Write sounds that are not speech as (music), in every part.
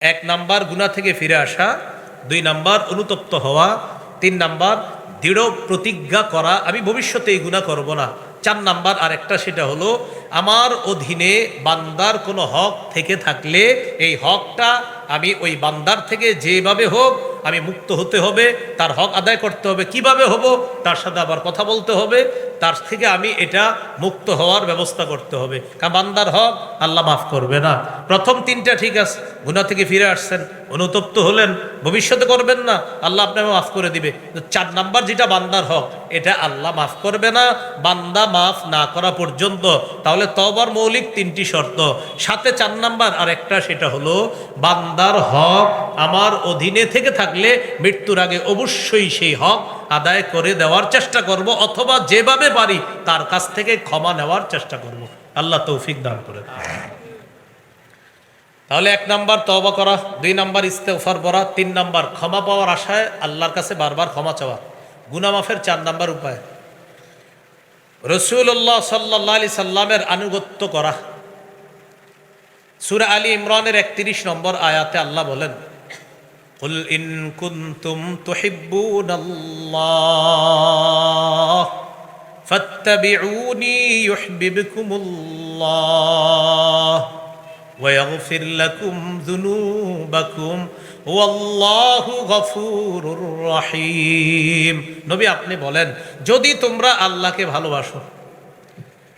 এক নাম্বার গুণা থেকে ফিরে আসা, দুই নাম্বার অনুতপ্ত হওয়া, তিন নাম্বার দৃঢ় প্রতিজ্ঞা করা, আমি ভবিষ্যতে এই গুণা করব না। চার নাম্বার আরেকটা, সেটা হলো আমার অধীনে বান্দার কোনো হক থেকে থাকলে এই হকটা আমি ওই বান্দার থেকে যেভাবে হোক আমি মুক্ত হতে হবে, তার হক আদায় করতে হবে। কীভাবে হব? তার সাথে আবার কথা বলতে হবে, তার থেকে আমি এটা মুক্ত হওয়ার ব্যবস্থা করতে হবে। কারণ বান্দার হক আল্লাহ মাফ করবে না। প্রথম তিনটা ঠিক আছে গুণা থেকে ফিরে আসছেন, অনুতপ্ত হলেন, ভবিষ্যতে করবেন না, আল্লাহ আপনাকে মাফ করে দিবে। চার নাম্বার যেটা বান্দার হক, এটা আল্লাহ মাফ করবে না, বান্দা মাফ না করা পর্যন্ত। তাহলে তবার মৌলিক তিনটি শর্ত। সাথে চার নাম্বার আর একটা, সেটা হলো বান্দার হক আমার অধীনে থেকে থাকলে মৃত্যুর আগে অবশ্যই সেই হক আদায় করে দেওয়ার চেষ্টা করব, অথবা যেভাবে পারি তার কাছ থেকে ক্ষমা নেওয়ার চেষ্টা করব। আল্লাহ তৌফিক দান করে। তাহলে এক নাম্বার তওবা করা, দুই নাম্বার ইস্তেফার করা তিন নাম্বার ক্ষমা পাওয়ার আশায় আল্লাহর কাছে বারবার ক্ষমা চাওয়া। গুনামাফের চার নাম্বার উপায়। রসুল্লাহ সাল্লাহ আলি সাল্লামের আনুগত্য করা সুরা আলী ইমরানের একত্রিশ নম্বর আয়াতে আল্লাহ বলেন قل إن كنتم تحبون الله فاتبعوني يحببكم الله ويغفر لكم ذنوبكم والله غفور رحيم নবী আপনি বলেন যদি তোমরা আল্লাহকে ভালোবাসো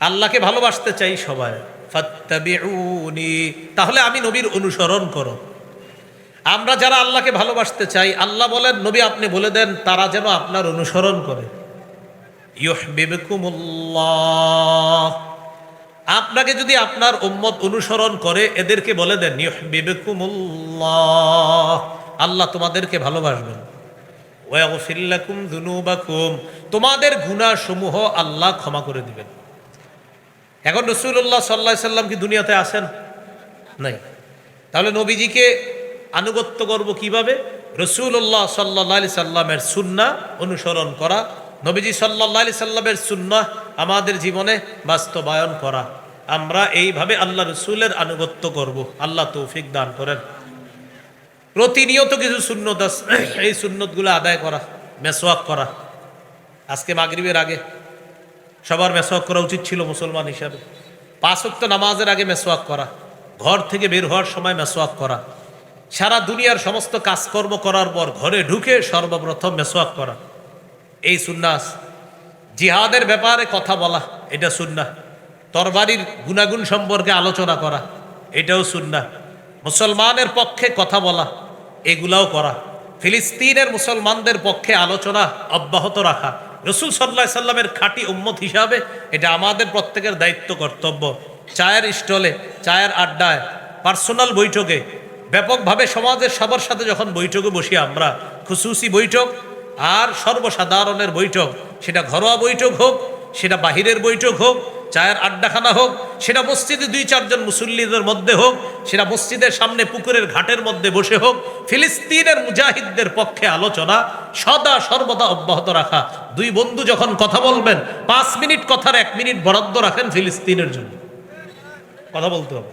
আল্লাহকে ভালোবাসতে চাই সবাই ফাত্তাবিউনি তাহলে আমি নবীর অনুসরণ করো আমরা যারা আল্লাহকে ভালোবাসতে চাই আল্লাহ বলেন নবী আপনি বলে দেন তারা যেন আপনার অনুসরণ করে ইউহবিবকুমুল্লাহ আপনাকে যদি আপনার উম্মত অনুসরণ করে, এদেরকে বলে দেন আল্লাহ তোমাদেরকে ভালোবাসবেন। ওয়াগফিল্লাকুম যুনুবাকুম তোমাদের আল্লাহ ক্ষমা করে দিবেন। এখন রসুল্লাহ সাল্লাহ সাল্লাম কি দুনিয়াতে আসেন নাই। তাহলে নবীজিকে আনুগত্য করব কীভাবে? রসুল্লাহ সাল্লাহ আলি সাল্লামের সুন্না অনুসরণ করা, নবীজি সাল্লাহ আলি সাল্লামের সুন্না আমাদের জীবনে বাস্তবায়ন করা। আমরা এইভাবে আল্লাহ রসুলের আনুগত্য করব। আল্লাহ তৌফিক দান করেন। প্রতিনিয়ত কিছু সুন্নত এই সুন্নতগুলো আদায় করা, মেসোয়াক করা। আজকে মাগরিবের আগে সবার মেসোয়াক করা উচিত ছিল মুসলমান হিসাবে। পাঁচ ওয়াক্ত নামাজের আগে মেসোয়াক করা। ঘর থেকে বের হওয়ার সময় মেসোয়াক করা। সারা দুনিয়ার সমস্ত কাজকর্ম করার পর ঘরে ঢুকে সর্বপ্রথম মেসোয়াক করা। এই সুন্নাস জিহাদের ব্যাপারে কথা বলা, এটা সুন্না। তরবারির গুণাগুণ সম্পর্কে আলোচনা করা, এটাও সুন্না। মুসলমানের পক্ষে কথা বলা, এগুলাও করা। ফিলিস্তিনের মুসলমানদের পক্ষে আলোচনা অব্যাহত রাখা। রসুল সাল্লাহ সাল্লামের খাঁটি উম্মত হিসাবে এটা আমাদের প্রত্যেকের দায়িত্ব, কর্তব্য। চায়ের স্টলে, চায়ের আড্ডায়, পার্সোনাল বৈঠকে, ব্যাপকভাবে সমাজের সবার সাথে যখন বৈঠকে বসি আমরা খুশুসি বৈঠক আর সর্বসাধারণের বৈঠক, সেটা ঘরোয়া বৈঠক হোক, সেটা বাহিরের বৈঠক হোক, চায়ের আড্ডাখানা হোক, সেটা মসজিদে দুই চারজন মুসল্লিদের মধ্যে হোক, সেটা মসজিদের সামনে পুকুরের ঘাটের মধ্যে বসে হোক, ফিলিস্তিনের মুজাহিদদের পক্ষে আলোচনা সদা সর্বদা অব্যাহত রাখা। দুই বন্ধু যখন কথা বলবেন, পাঁচ মিনিট কথার এক মিনিট বরাদ্দ রাখেন ফিলিস্তিনের জন্য। কথা বলতে হবে।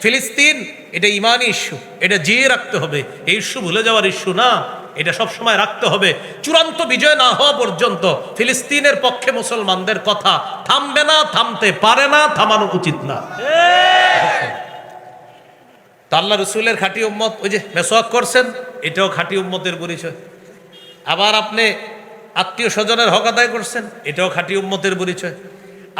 ফিলিস্তিন, এটা ইমানি ইস্যু, এটা জিয়ে রাখতে হবে। এই ইস্যু ভুলে যাওয়ার ইস্যু না। এটা সব সময় রাখতে হবে। চূড়ান্ত বিজয় না হওয়া পর্যন্ত ফিলিস্তিনের পক্ষে মুসলমানদের কথা থামবে না, থামতে পারে না, থামানো উচিত না। আল্লাহ রসুলের খাঁটি উম্মত ওই যে মেসোয়াক করছেন, এটাও খাঁটি উম্মতের পরিচয়। আবার আপনি আত্মীয় স্বজনের হক আদায় করছেন, এটাও খাঁটি উম্মতের পরিচয়।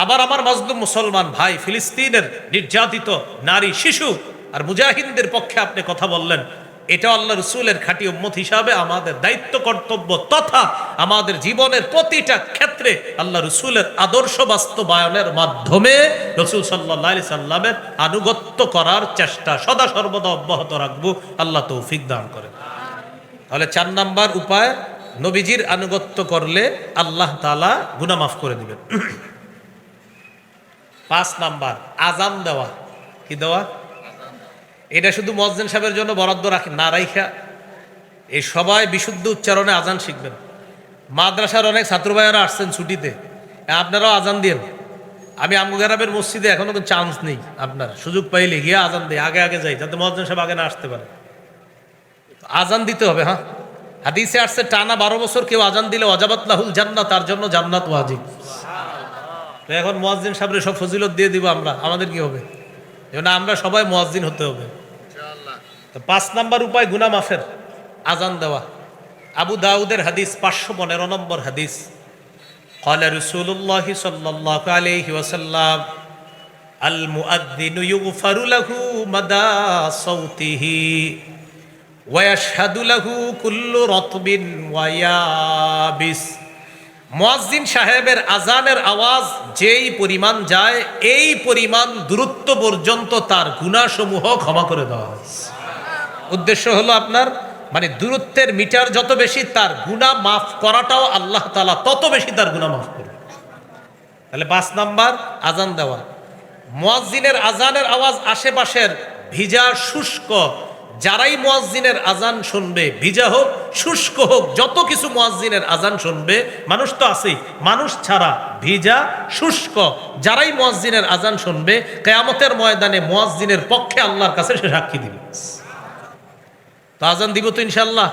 আবার আমার মজলুম মুসলমান ভাই, ফিলিস্তিনের নির্যাতিত নারী, শিশু আর মুজাহিদদের পক্ষে আপনি কথা বললেন এটা আল্লাহ রসুলের খাঁটি উম্মত হিসাবে আমাদের দায়িত্ব, কর্তব্য তথা আমাদের জীবনের প্রতিটা ক্ষেত্রে আল্লাহ রসুলের আদর্শ বাস্তবায়নের মাধ্যমে রসুল সাল্লাহ সাল্লামের আনুগত্য করার চেষ্টা সদা সর্বদা অব্যাহত রাখব। আল্লাহ তৌফিক দান করে তাহলে চার নাম্বার উপায়, নবীজির আনুগত্য করলে আল্লাহ তালা গুনা মাফ করে দিবেন। পাঁচ নাম্বার আজান দেওয়া। কি দেওয়া? এটা শুধু মসজিদ সাহেবের জন্য বরাদ্দ রাখে না রাইখা। এই সবাই বিশুদ্ধ উচ্চারণে আজান শিখবেন। মাদ্রাসার অনেক ছাত্র ভাইয়েরা আসছেন ছুটিতে। আপনারাও আজান দিন আমি আমগেরাবের মসজিদে এখনও কোনো চান্স নেই আপনার। সুযোগ পাইলে গিয়ে আজান দিই, আগে আগে যাই, যাতে মসজিদ সাহেব আগে না আসতে পারে। আজান দিতে হবে হ্যাঁ? হাদিসে আসছে, টানা বারো বছর কেউ আজান দিলে অজাবাত লাহুল জান্নাত, তার জন্য জান্নাত ওয়াজিব। তো এখন মোয়াজ্জিন সাহেবের সব ফজিলত দিয়ে দিব আমরা। আমাদের কি হবে? এজন্য আমরা সবাই মোয়াজ্জিন হতে হবে। পাঁচ নাম্বার উপায় গুনা মাফের আজান দেওয়া আবু দাউদের হাদিস পাঁচশো পনেরো নম্বর হাদিস قال رسول الله صلى الله عليه وسلم المؤذن يغفر له مدى صوته ويشهد له كل رطب ويابس মুয়াজ্জিন সাহেবের আজানের আওয়াজ যেই পরিমাণ যায় এই পরিমাণ দূরত্ব পর্যন্ত তার গুণাসমূহ ক্ষমা করে দেওয়া হয় উদ্দেশ্য হলো আপনার মানে দূরত্বের মিটার যত বেশি, তার গুণা মাফ করাটাও আল্লাহ তালা তত বেশি তার গুণা মাফ করবে। তাহলে পাঁচ নাম্বার আজান দেওয়া। মুয়াজ্জিনের আজানের আওয়াজ আশেপাশের ভিজা, শুষ্ক, যারাই মুয়াজ্জিনের আজান শুনবে, ভিজা হোক, শুষ্ক হোক, যত কিছু মুয়াজ্জিনের আজান শুনবে, মানুষ তো আছেই, মানুষ ছাড়া ভিজা, শুষ্ক, যারাই মুয়াজ্জিনের আজান শুনবে, কেয়ামতের ময়দানে মুয়াজ্জিনের পক্ষে আল্লাহর কাছে সে সাক্ষী দিবে। আজান দিব তো ইনশাল্লাহ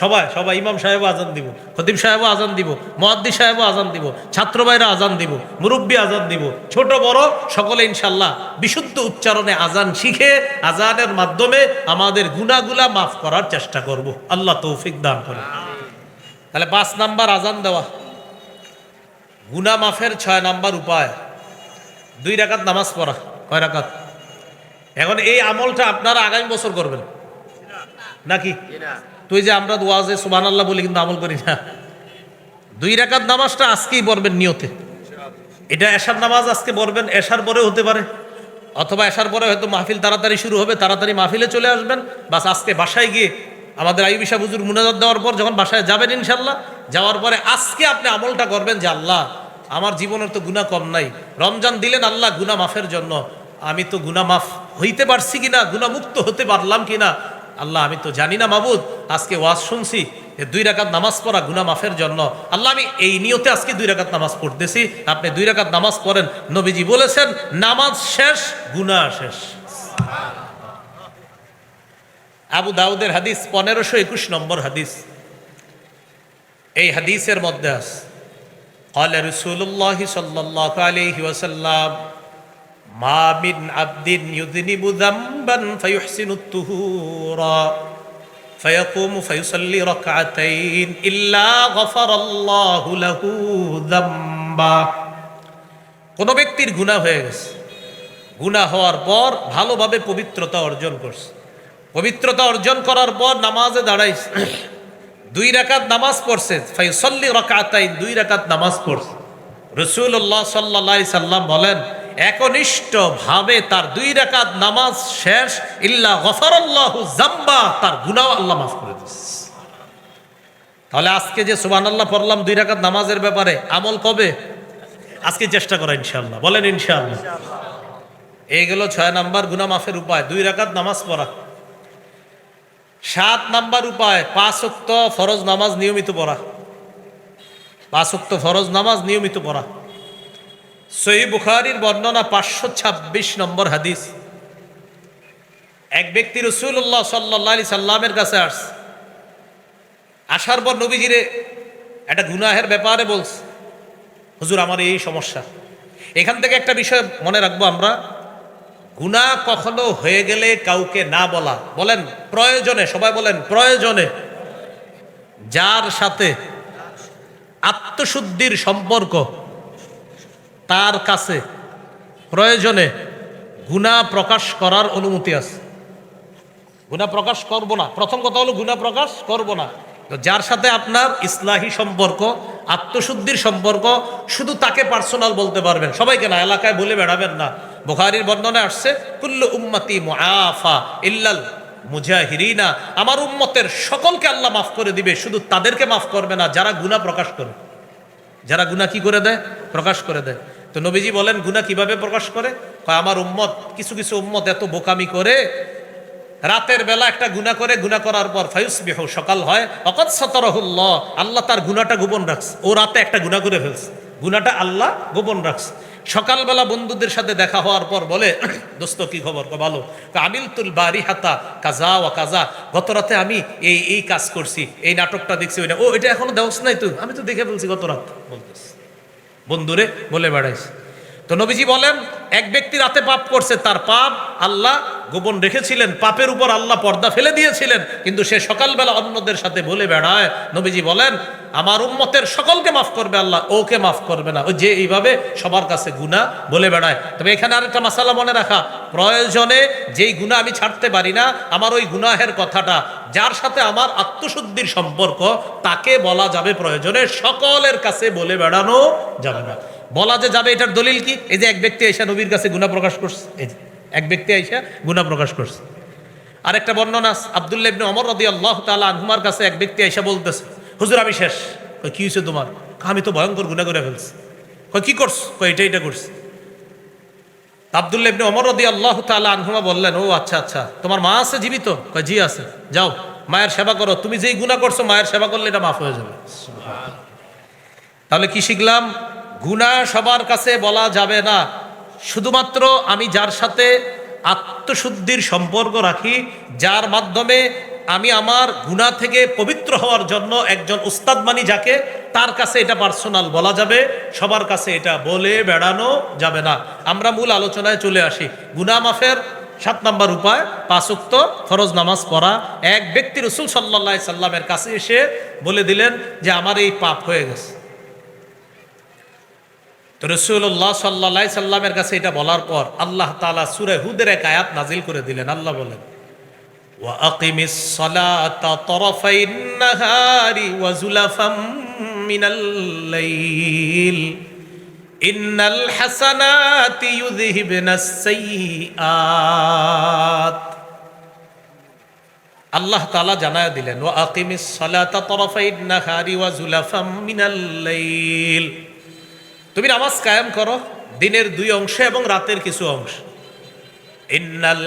সবাই সবাই, ইমাম সাহেবও আজান দিব, খতিব সাহেবও আজান দিব মোয়াদ্দি সাহেবও আজান দিব, ছাত্র ভাইরা আজান দিব, মুরব্বী আজান দিব, ছোট, বড়, সকলে ইনশাল্লাহ বিশুদ্ধ উচ্চারণে আজান শিখে আজানের মাধ্যমে আমাদের গুনাগুলা মাফ করার চেষ্টা করব। আল্লাহ তৌফিক দান করে তাহলে পাঁচ নাম্বার আজান দেওয়া। গুনা মাফের ছয় নাম্বার উপায়। দুই রাকাত নামাজ পড়া, কয় রাকাত? এখন এই আমলটা আপনারা আগামী বছর করবেন। নাকি? তুই যে আমরা ওয়াজে সুবান আল্লাহ বলি কিন্তু আমল করি না। দুই রাকাত নামাজটা আজকেই পড়বেন নিয়তে। এটা এশার নামাজ আজকে পড়বেন এশার পরে হতে পারে। অথবা এশার পরে হয়তো মাহফিল তাড়াতাড়ি শুরু হবে তাড়াতাড়ি মাহফিলে চলে আসবেন। বাস আজকে বাসায় গিয়ে আমাদের আইবি সাহ হুজুর মুনাজাত দেওয়ার পর যখন বাসায় যাবেন ইনশাল্লাহ যাওয়ার পরে আজকে আপনি আমলটা করবেন যে আল্লাহ আমার জীবনের তো গুণা কম নাই। রমজান দিলেন আল্লাহ গুণা মাফের জন্য। আমি তো গুণা মাফ হইতে পারছি কিনা গুণা মুক্ত হতে পারলাম কিনা আল্লাহ আমি তো জানি না মাবুদ আজকে ওয়াজ শুনছি যে দুই রাকাত নামাজ পড়া গুনা মাফের জন্য আল্লাহ আমি এই নিয়তে আজকে দুই রাকাত নামাজ পড়তেছি আপনি দুই রাকাত নামাজ পড়েন নবীজি বলেছেন নামাজ শেষ গুনা শেষ আবু দাউদের হাদিস পনেরোশো একুশ নম্বর হাদিস এই হাদিসের মধ্যে আছে قال رسول الله صلى الله عليه وسلم ما من عبد يذنب ذنبا فيحسن الطهور فيقوم فيصلي ركعتين إلا غفر الله له ذنبا কোন ব্যক্তির গুনাহ হয়ে গেছে গুনাহ হওয়ার পর ভালোভাবে পবিত্রতা অর্জন করছে পবিত্রতা অর্জন করার পর নামাজে দাঁড়াইছে দুই রাকাত নামাজ পড়ছে ফাইসল্লি রাকাতাইন দুই রাকাত নামাজ পড়ছে রসুল্লাহ সাল্লাহ সাল্লাম বলেন একনিষ্ঠ ভাবে তার দুই রাকাত নামাজ শেষ, ইল্লা গফরাল্লাহু জাম্বা তার গুনাহ আল্লাহ মাফ করে দিচ্ছে তাহলে আজকে যে সুবান আল্লাহ পড়লাম দুই রাকাত নামাজের ব্যাপারে, আমল কবে? আজকে চেষ্টা করা ইনশাল্লাহ বলেন ইনশাআল্লাহ। এইগুলো ছয় নাম্বার গুনা মাফের উপায়, দুই রাকাত নামাজ পড়া। সাত নাম্বার উপায়, পাঁচ ফরজ নামাজ নিয়মিত পড়া। পাঁচ ফরজ নামাজ নিয়মিত পড়া। সহি বুখারির বর্ণনা পাঁচশো ছাব্বিশ নম্বর হাদিস। এক ব্যক্তি রসুল্লাহ সাল্লাহ আলি সাল্লামের কাছে আস আসার পর নবীজিরে একটা গুনাহের ব্যাপারে বলছে, হুজুর, আমার এই সমস্যা। এখান থেকে একটা বিষয় মনে রাখব আমরা। গুণা কখনো হয়ে গেলে কাউকে না বলা। বলেন, প্রয়োজনে, সবাই বলেন, প্রয়োজনে। যার সাথে আত্মশুদ্ধির সম্পর্ক তার কাছে প্রয়োজনে গুণা প্রকাশ করার অনুমতি আছে। গুণা প্রকাশ করব না। প্রথম কথা হলো গুণা প্রকাশ করব না। যার সাথে আপনার ইসলাহী সম্পর্ক, আত্মশুদ্ধির সম্পর্ক, শুধু তাকে পার্সোনাল বলতে পারবেন। সবাইকে না, এলাকায় বলে বেড়াবেন না। বুখারির বর্ণনা আসছে, কুল্লু উম্মতি মুআফা ইল্লাল মুজাহিরিনা। আমার উম্মতের সকলকে আল্লাহ মাফ করে দিবে, শুধু তাদেরকে মাফ করবে না, যারা গুণা প্রকাশ করে। যারা গুণা কি করে দেয়? প্রকাশ করে দেয়। তো নবীজি বলেন গুণা কীভাবে প্রকাশ করে? কয়, আমার উম্মত, কিছু কিছু উম্মত এত বোকামি করে, রাতের বেলা একটা গুণা করে গুণা করার পর ফায়ুস বিহ সকাল হয় অকত সতরহুল্লাহ, আল্লাহ তার গুণাটা গোপন রাখছে। ও রাতে একটা গুণা করে ফেলছে। গুণাটা আল্লাহ গোপন রাখছে। সকালবেলা বন্ধুদের সাথে দেখা হওয়ার পর বলে, (clears throat) দোস্ত, কি খবর? ভালো। আমিল তুল বারি হাতা কাজা ও কাজা, গত রাতে আমি এই এই কাজ করছি, এই নাটকটা দেখছি ওইটা ও, এটা এখনও দেওস নাই তুই আমি তো দেখে ফেলছি গত রাত, বলতেছি। বন্ধুরে বলে বেড়াইছে। তো নবীজি বলেন, এক ব্যক্তি রাতে পাপ করছে, তার পাপ আল্লাহ গোপন রেখেছিলেন, পাপের উপর আল্লাহ পর্দা ফেলে দিয়েছিলেন, কিন্তু সে সকালবেলা অন্যদের সাথে বলে বেড়ায়। নবীজি বলেন, আমার উম্মতের সকলকে মাফ করবে আল্লাহ, ওকে মাফ করবে না। ও যে এইভাবে সবার কাছে গুণা বলে বেড়ায়। তবে এখানে আরেকটা মাসালা মনে রাখা, প্রয়োজনে যেই গুণা আমি ছাড়তে পারি না, আমার ওই গুনাহের কথাটা, যার সাথে আমার আত্মশুদ্ধির সম্পর্ক, তাকে বলা যাবে প্রয়োজনে সকলের কাছে বলে বেড়ানো যাবে না। বলা যে যাবে এটার দলিল কি? এই যে এক ব্যক্তি আইসা নবীর কাছে গুণা প্রকাশ করছে। এই যে এক ব্যক্তি আইসা গুণা প্রকাশ করছে। আরেকটা বর্ণনা আবদুল্লাহ ইবনে ওমর রাদিয়াল্লাহু তাআলা আনহুমার কাছে এক ব্যক্তি আইসা বলতেছে হুজুর আমি শেষ। কি হয়েছে তোমার? কয়, আমি তো ভয়ঙ্কর গুনাহ করে ফেলছি। কই কি করছ? কই এটা এটা করছি। আবদুল্লাহ ইবনে ওমর রাদিয়াল্লাহু তাআলা আনহুমা বললেন ও আচ্ছা আচ্ছা তোমার মা আছে জীবিত? কয় জি আছে। যাও মায়ের সেবা করো। তুমি যেই গুনাহ করছ মায়ের সেবা করলে এটা মাফ হয়ে যাবে। তাহলে কি শিখলাম? গুনাহ সবার কাছে বলা যাবে না। শুধুমাত্র আমি যার সাথে আত্মশুদ্ধির সম্পর্ক রাখি, যার মাধ্যমে আমি আমার গুণা থেকে পবিত্র হওয়ার জন্য একজন উস্তাদ মানি যাকে, তার কাছে এটা পার্সোনাল বলা যাবে, সবার কাছে এটা বলে বেড়ানো যাবে না। আমরা মূল আলোচনায় চলে আসি। গুনা মাফের সাত নম্বর উপায় পাঁচক্ত ফরজ নামাজ পড়া। এক ব্যক্তি রসুল সাল্লা সাল্লামের কাছে এসে বলে দিলেন যে, আমার এই পাপ হয়ে গেছে। তো রসুল্লাহ সাল্লা সাল্লামের কাছে এটা বলার পর আল্লাহ তালা সুরে হুদের এক আয়াত নাজিল করে দিলেন আল্লাহ বলেন وأقم الصلاة طرفي النهار وزلفا من الليل إن الحسنات يذهبن السيئات আল্লাহ তালা জানায় দিলেন ও আকিমিস সালাতা তরফাইন নাহারি ওয়া জুলাফাম মিনাল লাইল তুমি নামাজ কায়েম করো দিনের দুই অংশ এবং রাতের কিছু অংশ। ইন্নাল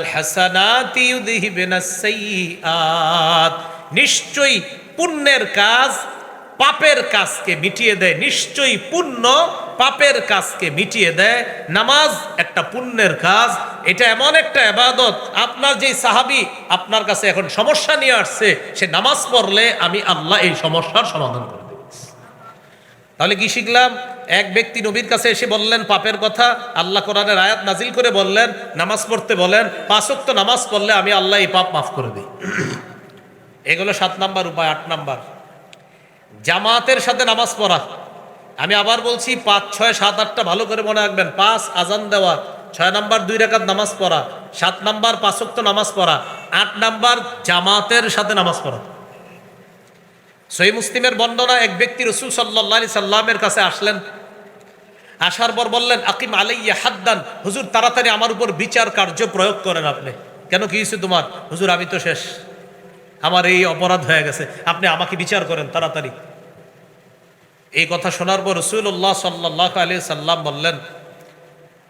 নিশ্চয়ই পুণ্যের কাজ পাপের কাজকে মিটিয়ে দেয়। নিশ্চয়ই পুণ্য পাপের কাজকে মিটিয়ে দেয়। নামাজ একটা পুণ্যের কাজ। এটা এমন একটা এবাদত আপনার যে সাহাবি আপনার কাছে এখন সমস্যা নিয়ে আসছে, সে নামাজ পড়লে আমি আল্লাহ এই সমস্যার সমাধান করে দেব। তাহলে কি শিখলাম? এক ব্যক্তি নবীর কাছে এসে বললেন, পাপের কথা? আল্লাহ কোরআনের আয়াত নাজিল করে বললেন, নামাজ পড়তে বলেন পাঁচক্ত নামাজ পড়লে আমি আল্লাহ এই পাপ মাফ করে দিই। (clears throat) এগুলো সাত নাম্বার উপায়, আট নাম্বার। জামাতের সাথে নামাজ পড়া। আমি আবার বলছি, পাঁচ, ছয়, সাত, আটটা ভালো করে মনে রাখবেন। পাঁচ, আজান দেওয়া। ছয় নাম্বার, দুই রেখাত নামাজ পড়া। সাত নাম্বার পাঁচক্ত নামাজ পড়া। আট নাম্বার, জামাতের সাথে নামাজ পড়া। সই মুসলিমের বর্ণনা এক ব্যক্তি রসুল সাল্লাহ সাল্লামের কাছে আসলেন। আসার পর বললেন, আকিম আলাইয়া হাদ্দান, হুজুর তাড়াতাড়ি আমার উপর বিচার কার্য প্রয়োগ করেন আপনি। কেন, কি হয়েছে তোমার? হুজুর, আমি তো শেষ। আমার এই অপরাধ হয়ে গেছে। আপনি আমাকে বিচার করেন তাড়াতাড়ি। এই কথা শোনার পর রসুল্লাহ সাল্লাহ আলি সাল্লাম বললেন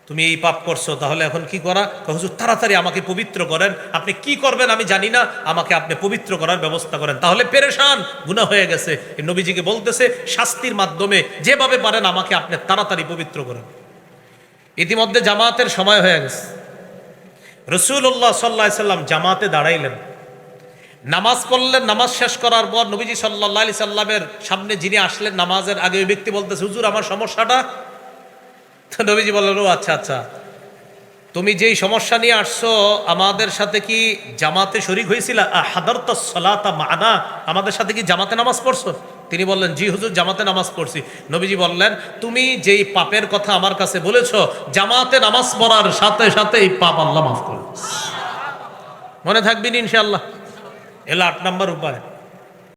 তুমি এই পাপ করছ, তাহলে এখন কি করা? হুজুর, তাড়াতাড়ি আমাকে পবিত্র করেন। আপনি কি করবেন আমি জানি না। আমাকে আপনি পবিত্র করার ব্যবস্থা করেন। তাহলে পেরেশান, গুনাহ হয়ে গেছে। নবীজিকে বলতেছে, শাস্তির মাধ্যমে যেভাবে পারেন আমাকে আপনি তাড়াতাড়ি পবিত্র করেন। ইতিমধ্যে জামাতের সময় হয়ে গেছে। রসুল্লাহ সাল্লাহ সাল্লাম জামাতে দাঁড়াইলেন। নামাজ পড়লেন, নামাজ শেষ করার পর নবীজি সাল্লাহ আলি সাল্লামের সামনে যিনি আসলেন, নামাজের আগে ওই ব্যক্তি বলতেছে, হুজুর, আমার সমস্যাটা নবীজি বললেন, ও আচ্ছা আচ্ছা। তুমি যেই সমস্যা নিয়ে আসছো, আমাদের সাথে কি জামাতে শরিক হয়েছিল? মানা। আমাদের সাথে কি জামাতে নামাজ পড়ছো? তিনি বললেন, জি হুজুর, জামাতে নামাজ পড়ছি। নবীজি বললেন, তুমি যেই পাপের কথা আমার কাছে বলেছ, জামাতে নামাজ পড়ার সাথে সাথে এই পাপ আল্লাহ মাফ করে মনে থাকবেন ইনশাল্লাহ এলো আট নম্বর উপায়